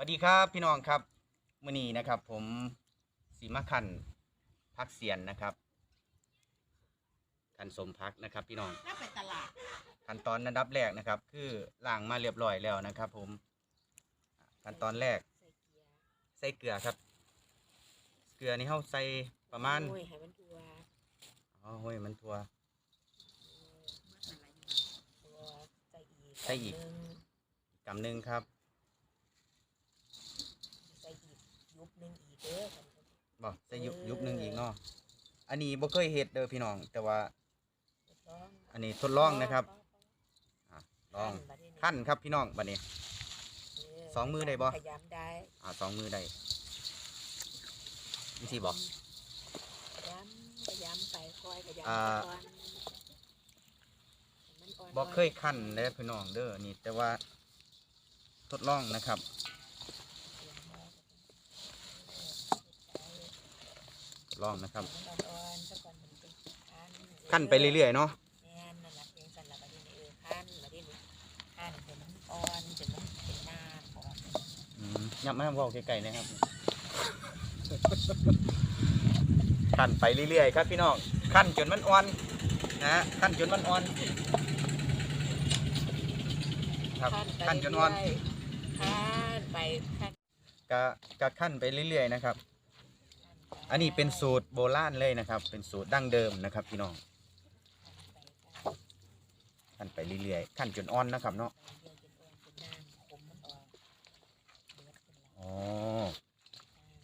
สวัสดีครับพี่น้องครับมื่อนี้นะครับผมสีมาคันพักเสียนนะครับคันสมพักนะครับ พี่น้องถ้าไปตลาดขั้นตอนอันดับแรกนะครับ คือล้างมาเรียบร้อยแล้วนะครับ ผมขั้นตอนแรก ใส่เกียร์ใส่เกลือครับ เกลือนี่เขาใส่ประมาณโอ้ยให้มันทัวอ๋อโห้ยมันทัวทัวใส่อีกใส่อีกหนึ่งกำหนึ่งครับ ใส่อีกยุบหนึ่งอีกเด้อ บอกใส่ยุบยุบหนึ่งอีกเนาะอันนี้บ่เคยเฮ็ดเด้อพี่น้อง แต่ว่าลองอันนี้ทดลองนะครับอะลองบัดนี้ขั้นครับพี่น้องบัดนี้เสองมือได้บ่ ขยำได้อ่าสองมือได้วิธีบอก ขยำขยำไปคอยขยำอ่าไปก่อนให้มันอ่อนๆบอกเคยขั้นเด้อพี่น้องเด้อนี่แต่ว่า ทดลองนะครับ ทด ลองนะครับมันอ่อนๆซะก่อนมันเป็นขั้นขั้นไปเรื่อยๆเนาะแม่นนั่นแหละเพียงสันละบัดนี้เออขั้นบัดนี้ขั้นจนมันอ่อนจนมันเป็นหน้าอ่อนอืมยับมาเว่าไกลๆนะครับ ขั้นไปเรื่อยๆครับพี่น้องขั้นจนมันอ่อนนะฮะขั้นจนมันอ่อนครับไปขั้นจนอ่อนเรื่ยๆขั้นไปขั้นก็ก็ขั้นไปเรื่อยๆนะครับ อันนี้เป็นสูตรโบราณเลยนะครับ เป็นสูตรดั้งเดิมนะครับพี่น้องขั้นไปเรื่อยๆขั้นจนอ่อนนะครับเนาะอ๋อ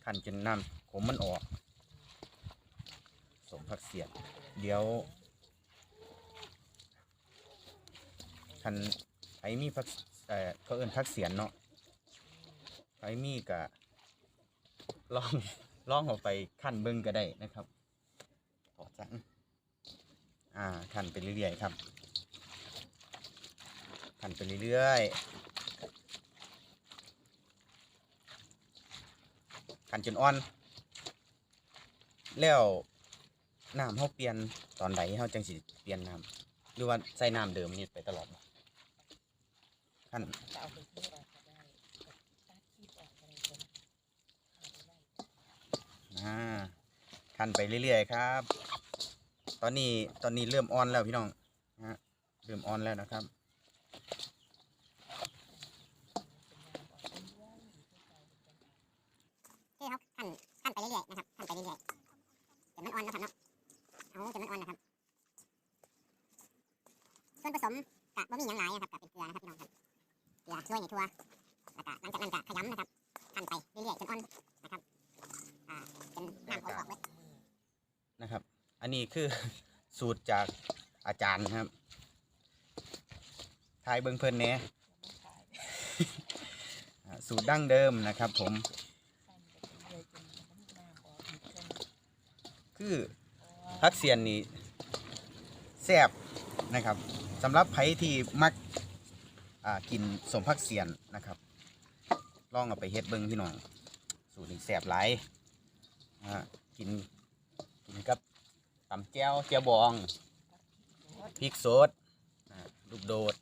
ขั้นจนน้ำขมมันออก สมผักเสียดเดี๋ยวคันไผมีผักเอ่อเขาเอิ้นผักเสียนเนาะไผมีกะลอง ลองเอาไปขั้นเบิ่งก็ได้นะครับขอจังอ่าขั้นไปเรื่อยๆครับขั้นไปเรื่อยๆขั้นจนอ่อน แล้วน้ำเขาเปลี่ยนตอนใดเขาจังสิเปลี่ยนน้ำหรือว่าใส่น้ำเดิมนี่ไปตลอดขั้น จะเอาไปเพื่อออกก็ได้ตัดคีบออกก็ได้คนเอาไปได้ อ่าขั้นไปเรื่อยๆครับ ตอนนี้ตอนนี้เริ่มออนแล้วพี่น้องนะฮะเริ่มออนแล้วนะครับคือเขาขั้นขั้นไปเรื่อยๆนะครับขั้นไปเรื่อยๆจนมันออนนะครับเนาะเอาจนมันออนนะครับส่วนผสมกะบ่มีหยังหลายนะครับกะเป็นเกลือนะครับพี่น้องครับเกลือช่วยในทั่วแล้วก็หลังจากนั้นกะขยำนะนไปเรื่อยๆจนอ่อนนะครับอ่าจนน้ำออกออกเบิด นะครับ อั นนี้คือสูตรจากอาจารย์ครับทายเบิงเพลินเนี้ยอ่สูตรดั้งเดิมนะครับผม คือพักเสียนนี่แซ่บนะครับสำหรับไผที่มักอ่ากินสมพักเสียนนะครับ ลองเอาไปเฮ็ดเบิ้งพี่น้อง สูตรนี้แซ่บหลายกินกินกับ ตำแจ่วแจ่วบองพริกสดอ่าลูกโดด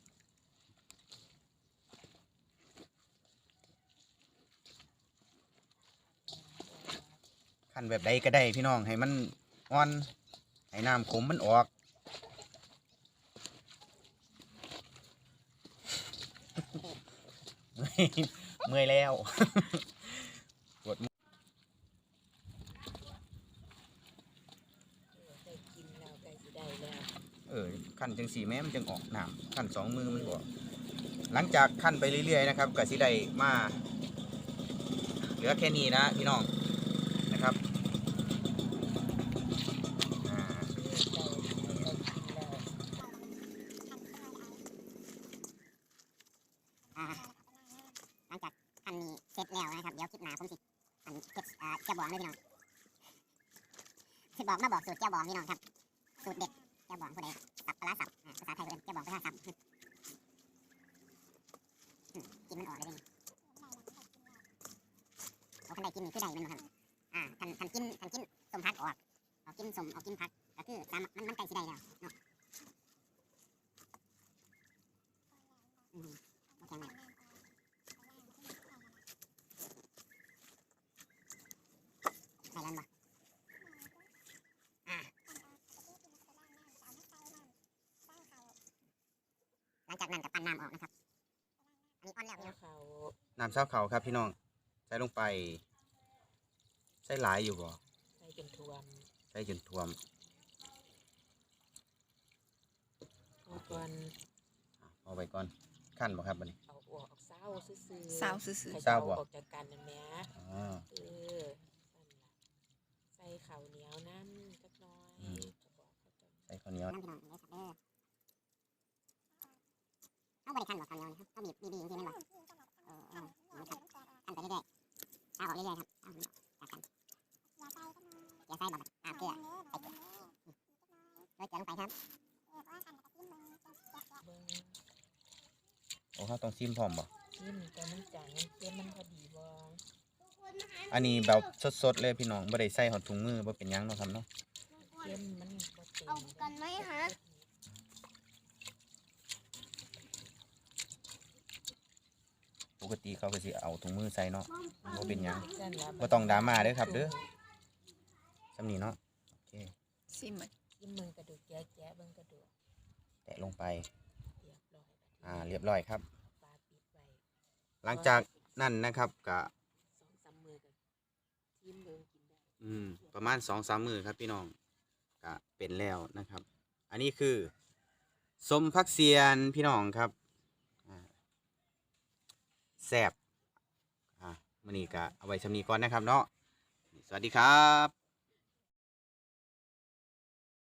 ขั้นแบบใดก็ได้พี่น้องให้มันอ่อนให้น้ำขมมันออกเมื่อยแล้ว ปวดมือ ได้กินแล้วได้สิได้แล้ว เออ ขั้นจังสี่แม่มันจึงออกน้ำขั้นสองมือมันออกหลังจากขั้นไปเรื่อยๆนะครับก็สิได้มาเหลือแค่นี้นะพี่น้องนะครับหลังจากขั้นนี้เสร็จแล้วนะครับ เดี๋ยวคลิปหน้าผมสิอันเก็บเจ้าบองเลยพี่น้องสิบอกมาบอกสูตรเจ้าบองพี่น้องครับ สูตรเด็ด จ้าบองผู้ใดสับปลาสับภาษาไทยเรียกเจ้าบองภาษาสับกินมันออกเลยนี่เอาคันใดกินนี่คือใดมันบ่ครับอ่าคันคันกินคันกินสมพักออกเอากินสมเอากินพักก็คือตามมันมันไก่สิได้แล้วเนาะอืมโอเคไหม นั้นกับปั้นน้ำออกนะครับ อันนี้อ่อนแล้วพี่น้องเขาน้ำเช้าเขาครับพี่น้อง ใส่ลงไป ใส่หลายอยู่บ่ใส่จนท่วมใส่จนท่วมเอาก่อนอะเอาไว้ก่อนขั้นบ่ครับบัดนี้เอาออกเศร้าซื่อๆเศร้าซื่อๆให้เศร้าบ่ออกจากกันนั่นแหละอ๋อเออนั่นล่ะใส่ข้าวเหนียวน้ำจักหน้อยอืมก็บอกเขาจะใส่ข้าวเหนียว น้ำพี่น้องเด้อครับเด้อเอาบริคันบอกคำเดียวนะครับเอาบีบบีบจริงๆแม่นบอกเออเออนะครับขั้นไปเรื่อยๆเอาออกเรื่อยๆครับเอามันออกจากกันอย่าใส่บอกอ่าเกลือใส่เกลืออืมโรยเกลือลงไปครับเบิ่งโอ้เขาต้องซิมพร้อมบ่ชิมแต่มันจางมันเค็มมันพอดีบ่อันนี้แบบสดๆเลยพี่น้องบ่ได้ใส่หอดถุงมือบ่เป็นหยังเนาะครับเนาะเค็มมันบ่เต็มเอากันไหมฮะ ปกติเขาก็สิเอาถุงมือใส่เนาะบ่เป็นหยังนั่นล่ะบ่ต้องดราม่าเด้อครับเด้อสำนี้เนาะโอเคซิมมันชิมมึงกระดูกแกะๆเบิ่งกระดูกแตะลงไป เรียบร้อยบัดนี้อ่า เรียบร้อยครับฝาปิดไว้หลังจากนั้นนะครับก็สองสามมือกันชิมเบิ่งกินได้อืมประมาณสองสามมือครับพี่น้องก็เป็นแล้วนะครับ อันนี้คือสมพักเซียนพี่น้องครับอ่าแซบอะมันนี่ก็เอาไว้ชำนีก่อนนะครับเนาะสวัสดีครับ